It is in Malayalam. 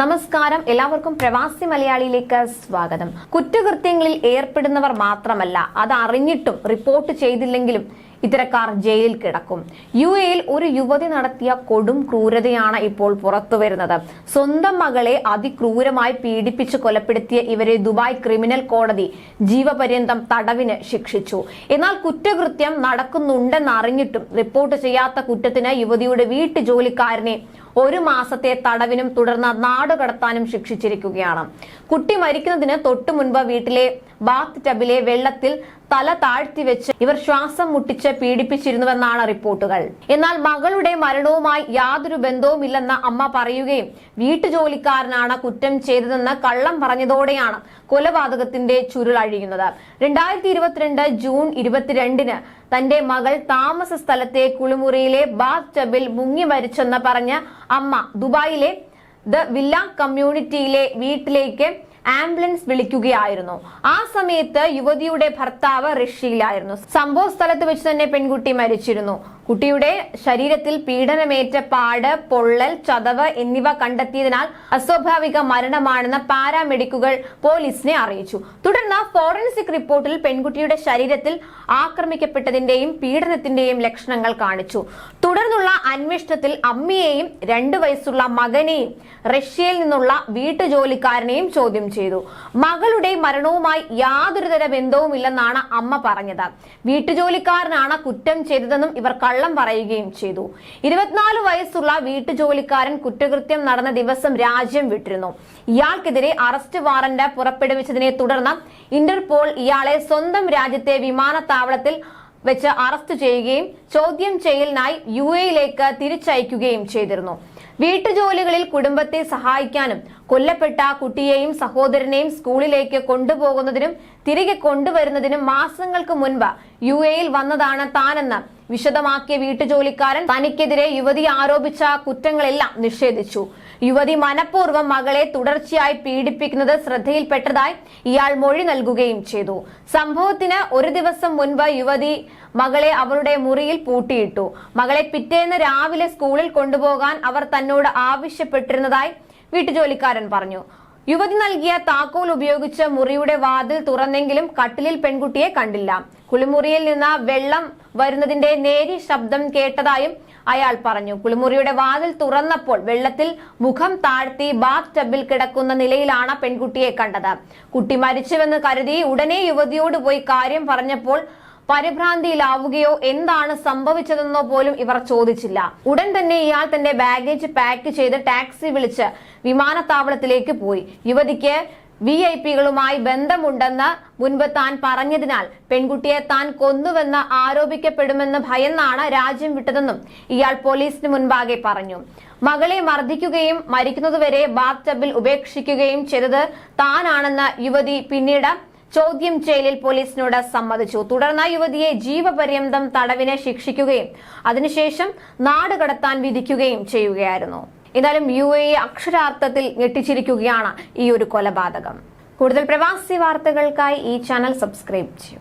നമസ്കാരം. എല്ലാവർക്കും പ്രവാസി മലയാളിയിലേക്ക് സ്വാഗതം. കുറ്റകൃത്യങ്ങളിൽ ഏർപ്പെടുന്നവർ മാത്രമല്ല അത് അറിഞ്ഞിട്ടും റിപ്പോർട്ട് ചെയ്തില്ലെങ്കിലും ഇത്തരക്കാർ ജയിലിൽ കിടക്കും. യു എയിൽ ഒരു യുവതി നടത്തിയ കൊടും ക്രൂരതയാണ് ഇപ്പോൾ പുറത്തുവരുന്നത് സ്വന്തം മകളെ അതിക്രൂരമായി പീഡിപ്പിച്ച് കൊലപ്പെടുത്തിയ ഇവരെ ദുബായ് ക്രിമിനൽ കോടതി ജീവപര്യന്തം തടവിന് ശിക്ഷിച്ചു. എന്നാൽ കുറ്റകൃത്യം നടക്കുന്നുണ്ടെന്നറിഞ്ഞിട്ടും റിപ്പോർട്ട് ചെയ്യാത്ത കുറ്റത്തിന് യുവതിയുടെ വീട്ടു ജോലിക്കാരനെ ഒരു മാസത്തെ തടവിനും തുടർന്ന് നാടുകടത്താനും ശിക്ഷിച്ചിരിക്കുകയാണ്. കുട്ടി മരിക്കുന്നതിന് തൊട്ടു മുൻപ് വീട്ടിലെ ബാത്ത് ടബിലെ വെള്ളത്തിൽ തല താഴ്ത്തി വെച്ച് ഇവർ ശ്വാസം മുട്ടിച്ച് പീഡിപ്പിച്ചിരുന്നുവെന്നാണ് റിപ്പോർട്ടുകൾ. എന്നാൽ മകളുടെ മരണവുമായി യാതൊരു ബന്ധവുമില്ലെന്ന് അമ്മ പറയുകയും വീട്ടുജോലിക്കാരനാണ് കുറ്റം ചെയ്തതെന്ന് കള്ളം പറഞ്ഞതോടെയാണ് കൊലപാതകത്തിന്റെ ചുരുൾ അഴിയുന്നത്. രണ്ടായിരത്തി ഇരുപത്തിരണ്ട് ജൂൺ ഇരുപത്തിരണ്ടിന് തന്റെ മകൾ താമസ സ്ഥലത്തെ കുളിമുറിയിലെ ബാത്ത് ടബിൽ മുങ്ങി മരിച്ചെന്ന് പറഞ്ഞ് അമ്മ ദുബായിലെ ദ വില്ല കമ്മ്യൂണിറ്റിയിലെ വീട്ടിലേക്ക് ആംബുലൻസ് വിളിക്കുകയായിരുന്നു. ആ സമയത്ത് യുവതിയുടെ ഭർത്താവ് റഷ്യയിലായിരുന്നു. സംഭവ സ്ഥലത്ത് വെച്ച് തന്നെ പെൺകുട്ടി മരിച്ചിരുന്നു. കുട്ടിയുടെ ശരീരത്തിൽ പീഡനമേറ്റ പാട് പൊള്ളൽ ചതവ് എന്നിവ കണ്ടെത്തിയതിനാൽ അസ്വാഭാവിക മരണമാണെന്ന് പാരാമെഡിക്കുകൾ പോലീസിനെ അറിയിച്ചു. തുടർന്ന് ഫോറൻസിക് റിപ്പോർട്ടിൽ പെൺകുട്ടിയുടെ ശരീരത്തിൽ ആക്രമിക്കപ്പെട്ടതിന്റെയും പീഡനത്തിന്റെയും ലക്ഷണങ്ങൾ കാണിച്ചു. തുടർന്നുള്ള അന്വേഷണത്തിൽ അമ്മയെയും രണ്ടു വയസ്സുള്ള മകനെയും റഷ്യയിൽ നിന്നുള്ള വീട്ടുജോലിക്കാരനെയും ചോദ്യം ചെയ്തു. മകളുടെ മരണവുമായി യാതൊരുതര ബന്ധവുമില്ലെന്നാണ് അമ്മ പറഞ്ഞത്. വീട്ടുജോലിക്കാരനാണ് കുറ്റം ചെയ്തതെന്നും ഇവർ കള്ളം പറയുകയും ചെയ്തു. ഇരുപത്തിനാല് വയസ്സുള്ള വീട്ടുജോലിക്കാരൻ കുറ്റകൃത്യം നടന്ന ദിവസം രാജ്യം വിട്ടിരുന്നു. ഇയാൾക്കെതിരെ അറസ്റ്റ് വാറന്റ് പുറപ്പെടുവിച്ചതിനെ തുടർന്ന് ഇന്റർപോൾ ഇയാളെ സ്വന്തം രാജ്യത്തെ വിമാനത്താവളത്തിൽ വെച്ച് അറസ്റ്റ് ചെയ്യുകയും ചോദ്യം ചെയ്യലിനായി യു എയിലേക്ക് തിരിച്ചയക്കുകയും ചെയ്തിരുന്നു. വീട്ടുജോലികളിൽ കുടുംബത്തെ സഹായിക്കാനും കൊല്ലപ്പെട്ട കുട്ടിയെയും സഹോദരനെയും സ്കൂളിലേക്ക് കൊണ്ടുപോകുന്നതിനും തിരികെ കൊണ്ടുവരുന്നതിനും മാസങ്ങൾക്ക് മുൻപ് യു എയിൽ വന്നതാണ് താനെന്ന് വിശദമാക്കിയ വീട്ടുജോലിക്കാരൻ തനിക്കെതിരെ യുവതി ആരോപിച്ച കുറ്റങ്ങളെല്ലാം നിഷേധിച്ചു. യുവതി മനഃപൂർവം മകളെ തുടർച്ചയായി പീഡിപ്പിക്കുന്നത് ശ്രദ്ധയിൽപ്പെട്ടതായി ഇയാൾ മൊഴി നൽകുകയും ചെയ്തു. സംഭവത്തിന് ഒരു ദിവസം മുൻപ് യുവതി മകളെ അവരുടെ മുറിയിൽ പൂട്ടിയിട്ടു. മകളെ പിറ്റേന്ന് രാവിലെ സ്കൂളിൽ കൊണ്ടുപോകാൻ അവർ തന്നോട് ആവശ്യപ്പെട്ടിരുന്നതായി വീട്ടുജോലിക്കാരൻ പറഞ്ഞു. യുവതി നൽകിയ താക്കോൽ ഉപയോഗിച്ച് മുറിയുടെ വാതിൽ തുറന്നെങ്കിലും കട്ടിലിൽ പെൺകുട്ടിയെ കണ്ടില്ല. കുളിമുറിയിൽ നിന്ന് വെള്ളം വരുന്നതിന്റെ നേരി ശബ്ദം കേട്ടതായും അയാൾ പറഞ്ഞു. കുളിമുറിയുടെ വാതിൽ തുറന്നപ്പോൾ വെള്ളത്തിൽ മുഖം താഴ്ത്തി ബാത്ത് ടബിൽ കിടക്കുന്ന നിലയിലാണ് പെൺകുട്ടിയെ കണ്ടത്. കുട്ടി മരിച്ചുവെന്ന് കരുതി ഉടനെ യുവതിയോട് പോയി കാര്യം പറഞ്ഞപ്പോൾ പരിഭ്രാന്തിയിലാവുകയോ എന്താണ് സംഭവിച്ചതെന്നോ പോലും ഇവർ ചോദിച്ചില്ല. ഉടൻ തന്നെ ഇയാൾ തന്റെ ബാഗേജ് പാക്ക് ചെയ്ത് ടാക്സി വിളിച്ച് വിമാനത്താവളത്തിലേക്ക് പോയി. യുവതിക്ക് വി ഐ പികളുമായി ബന്ധമുണ്ടെന്ന് മുൻപ് താൻ പറഞ്ഞതിനാൽ പെൺകുട്ടിയെ താൻ കൊന്നുവെന്ന് ആരോപിക്കപ്പെടുമെന്ന് ഭയന്നാണ് രാജ്യം വിട്ടതെന്നും ഇയാൾ പോലീസിന് മുൻപാകെ പറഞ്ഞു. മകളെ മർദ്ദിക്കുകയും മരിക്കുന്നതുവരെ ബാത്ത് ടബിൽ ഉപേക്ഷിക്കുകയും ചെയ്തത് താനാണെന്ന് യുവതി പിന്നീട് ചോദ്യം ചെയ്യലിൽ പോലീസിനോട് സമ്മതിച്ചു. തുടർന്ന് യുവതിയെ ജീവപര്യന്തം തടവിനെ ശിക്ഷിക്കുകയും അതിനുശേഷം നാട് കടത്താൻ വിധിക്കുകയും ചെയ്യുകയായിരുന്നു. എന്നാലും യു എ അക്ഷരാർത്ഥത്തിൽ ഞെട്ടിച്ചിരിക്കുകയാണ് ഈ ഒരു കൊലപാതകം. കൂടുതൽ പ്രവാസി വാർത്തകൾക്കായി ഈ ചാനൽ സബ്സ്ക്രൈബ് ചെയ്യൂ